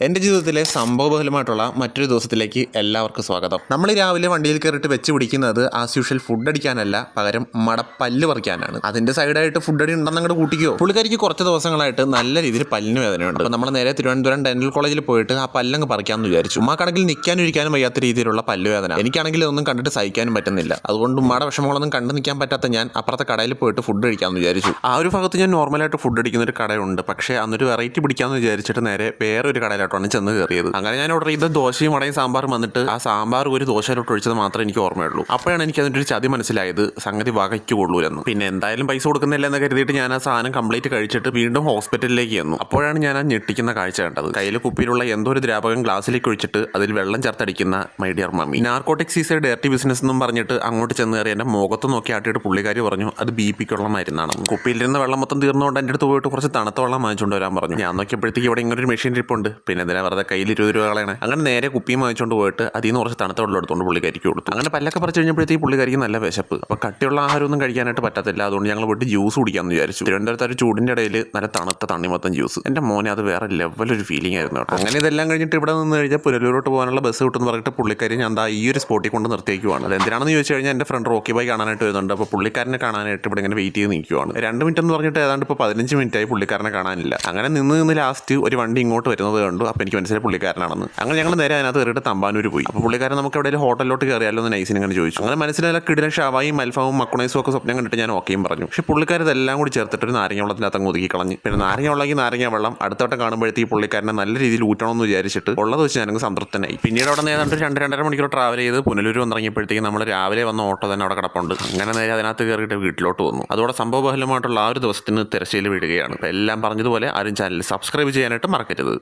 എന്റെ ജീവിതത്തിലെ സംഭവബഹുലമായിട്ടുള്ള മറ്റൊരു ദിവസത്തിലേക്ക് എല്ലാവർക്കും സ്വാഗതം. നമ്മൾ രാവിലെ വണ്ടിയിൽ കയറിയിട്ട് വെച്ച് പിടിക്കുന്നത് ആസ് യൂഷ്വൽ ഫുഡ് അടിക്കാനല്ല പകരം മടപ്പല്ല് പറിക്കാനാണ്. അതിന്റെ സൈഡായിട്ട് ഫുഡ് അടി ഉണ്ടെന്ന് അങ്ങോട്ട് കൂട്ടിക്കോ. പുള്ളിക്കാരിക്ക് കുറച്ച് ദിവസങ്ങളായിട്ട് നല്ല രീതിയിൽ പല്ലിന് വേദനയുണ്ട്. അപ്പോൾ നമ്മൾ നേരെ തിരുവനന്തപുരം ഡെന്റൽ കോളേജിൽ പോയിട്ട് ആ പല്ലങ്ങ് പറിക്കാമെന്ന് വിചാരിച്ചു. ഉമ്മാക്കാണെങ്കിൽ നിൽക്കാനും ഇരിക്കാനും വയ്യാത്ത രീതിയിലുള്ള പല്ല് വേദന. എനിക്കാണെങ്കിൽ ഇതൊന്നും കണ്ടിട്ട് സഹിക്കാനും പറ്റുന്നില്ല. അതുകൊണ്ട് ഉമ്മയുടെ വിഷമങ്ങളൊന്നും കണ്ടു നിൽക്കാൻ പറ്റാത്ത ഞാൻ അപ്പുറത്തെ കടയിൽ പോയിട്ട് ഫുഡ് കഴിക്കാമെന്ന് വിചാരിച്ചു. ആ ഒരു ഭാഗത്ത് ഞാൻ നോർമലായിട്ട് ഫുഡ് അടിക്കുന്ന ഒരു കടയുണ്ട്. പക്ഷേ അന്നൊരു വെറൈറ്റി പിടിക്കാമെന്ന് വിചാരിച്ചിട്ട് നേരെ വേറെ ഒരു കടയിലോട്ടാണ് ചെന്ന് കയറിയത്. അങ്ങനെ ഞാൻ ഓർഡർ ചെയ്ത ദോശയും വടയും സാമ്പാറും വന്നിട്ട് ആ സാമ്പാർ ഒരു ദോശയിലോട്ട് ഒഴിച്ചത് മാത്രമേ എനിക്ക് ഓർമ്മയുള്ളൂ. അപ്പോഴാണ് എനിക്ക് അതിന്റെ ഒരു ചതി മനസ്സിലായത്. സംഗതി വകയ്ക്ക് എന്ന് പിന്നെ എന്തായാലും പൈസ കൊടുക്കുന്നില്ല എന്ന് കരുതിയിട്ട് ഞാൻ ആ സാധനം കംപ്ലീറ്റ് കഴിച്ചിട്ട് വീണ്ടും ഹോസ്പിറ്റലിലേക്ക് ചെന്നു. അപ്പോഴാണ് ഞാൻ ആ ഞെട്ടിക്കുന്ന കാഴ്ച കണ്ടത്. കയ്യിൽ കുപ്പിയിലുള്ള എന്തോ ഒരു ദ്രാവകം ഗ്ലാസ്സിലേക്ക് ഒഴിച്ചിട്ട് അതിൽ വെള്ളം ചേർത്തടിക്കുന്ന my dear mummy. Narcotics is a direct business എന്നും പറഞ്ഞിട്ട് അങ്ങോട്ട് ചെന്ന് കയറി എന്റെ മുഖത്ത് നോക്കി ആട്ടിയിട്ട് പുള്ളിക്കാരി പറഞ്ഞു അത് ബി പിക്കുള്ള മരുന്നാണ്. കുപ്പിയിലിരുന്ന വെള്ളം മൊത്തം തീർന്നുകൊണ്ട് എന്റെ അടുത്ത് പോയിട്ട് കുറച്ച് തണുത്ത വെള്ളം വാങ്ങിച്ചുകൊണ്ട് വരാൻ പറഞ്ഞു. ഞാൻ നോക്കിയപ്പോഴത്തേക്ക് ഇവിടെ ഇങ്ങനെ ഒരു മെഷീൻ ഇരിപ്പുണ്ട്. പിന്നെ എന്തിനാ വെറുതെ കയ്യിൽ ഇരുപത് രൂപ കളയണേ? അങ്ങനെ നേരെ കുപ്പിയും വാങ്ങിച്ചുകൊണ്ട് പോയിട്ട് അതിൽ നിന്ന് കുറച്ച് തണുത്ത വെള്ളം എടുത്തുകൊണ്ട് പുള്ളിക്കാരിക്ക് കൊടുത്തു. അങ്ങനെ പല്ലൊക്കെ പറിച്ചു കഴിഞ്ഞപ്പോഴത്തേക്ക് പുള്ളിക്കാരിക്ക് നല്ല വിശപ്പ്. അപ്പോൾ കട്ടിയുള്ള ആഹാരമൊന്നും കഴിക്കാനായിട്ട് പറ്റത്തില്ല. അതുകൊണ്ട് ഞങ്ങൾ പോയിട്ട് ജ്യൂസ് കുടിക്കാമെന്ന് വിചാരിച്ചു. തിരുവനന്തപുരത്ത് ഒരു ചൂടിന്റെ ഇടയിൽ നല്ല തണുത്ത തണ്ണിമത്തം ജ്യൂസ്. എന്റെ മോനെ അത് വേറെ ലെവലൊരു ഫീലിംഗ് ആയിരുന്നു കേട്ടോ. അങ്ങനെ ഇതെല്ലാം കഴിഞ്ഞിട്ട് ഇവിടെ നിന്ന് കഴിഞ്ഞാൽ പുനലൂരോട്ട് പോകാനുള്ള ബസ് കിട്ടുമെന്ന് പറഞ്ഞിട്ട് പുള്ളിക്കാരി ഞാൻ എന്താ ഈ ഒരു സ്പോട്ടിൽ കൊണ്ട് നിർത്തിയേക്കുവാണ്. അത് എന്തിനാണെന്ന് ചോദിച്ചു കഴിഞ്ഞാൽ എന്റെ ഫ്രണ്ട് റോക്കി ബൈ കാണാനായിട്ട് വരുന്നുണ്ട്. അപ്പോൾ പുള്ളിക്കാരനെ കാണാനായിട്ട് ഇവിടെ ഇങ്ങനെ വെയിറ്റ് ചെയ്ത് നിൽക്കുവാണ്. രണ്ട് മിനിറ്റ് എന്ന് പറഞ്ഞിട്ട് ഏതാണ്ട് ഇപ്പോൾ പതിനഞ്ച് മിനിറ്റായി പുള്ളിക്കാരനെ കാണാനില്ല. അങ്ങനെ നിന്ന് നിന്ന് ലാസ്റ്റ് ഒരു വണ്ടി ഇങ്ങോട്ട് വരുന്നത് കണ്ടു. അപ്പോൾ എനിക്ക് മനസ്സിലായി പുള്ളിക്കാരനാണെന്ന്. അങ്ങനെ ഞങ്ങൾ നേരെ അതിനകത്ത് കയറിയിട്ട് തമ്പാനൂർ പോയി. അപ്പോൾ പുള്ളിക്കാരൻ നമുക്ക് എവിടെയും ഹോട്ടലിലോട്ട് കയറിയാലോ എന്ന് നൈസിന് ഇങ്ങനെ ചോദിച്ചു. അങ്ങനെ മനസ്സിലായാലും കിടിലൻ ഷവായും മൽഫാവും മക്കുണൈസും ഒക്കെ സ്വപ്നം കണ്ടിട്ട് ഞാൻ ഓക്കെയും പറഞ്ഞു. പക്ഷേ പുള്ളിക്കാരൻ ഇതെല്ലാം കൂടി ചേർത്തിട്ട് ഒരു നാരങ്ങ വെള്ളത്തിനകത്ത് അങ്ങ് ഒതുക്കി കളഞ്ഞു. പിന്നെ നാരങ്ങ വെള്ളമെങ്കിൽ നാരങ്ങ വെള്ളം അടുത്തോട്ടം കാണുമ്പോഴത്തേക്ക് പുള്ളിക്കാരനെ നല്ല രീതിയിൽ ഊറ്റണമെന്ന് വിചാരിച്ചിട്ട് ഉള്ളത് വെച്ച് ഞാനങ്ങ് സംതൃപ്തനായി. പിന്നീട് അവിടെ ഒരു രണ്ട് രണ്ടര മണിക്കൂർ ട്രാവൽ ചെയ്ത് പുനലൂർ വന്നിറങ്ങിയപ്പോഴത്തേക്ക് നമ്മൾ രാവിലെ വന്ന ഓട്ടോ തന്നെ അവിടെ കിടപ്പുണ്ട്. അങ്ങനെ നേരെ അതിനകത്ത് കയറിയിട്ട് വീട്ടിലോട്ട് വന്നു. അതോടെ സംഭവബഹലമായിട്ടുള്ള ആ ഒരു ദിവസത്തിന് തിരശ്ശീല വീഴുകയാണ് അപ്പോൾ എല്ലാം പറഞ്ഞതുപോലെ ആരും ചാനൽ സബ്സ്ക്രൈബ് ചെയ്യാനായിട്ട് മറക്കരുത്.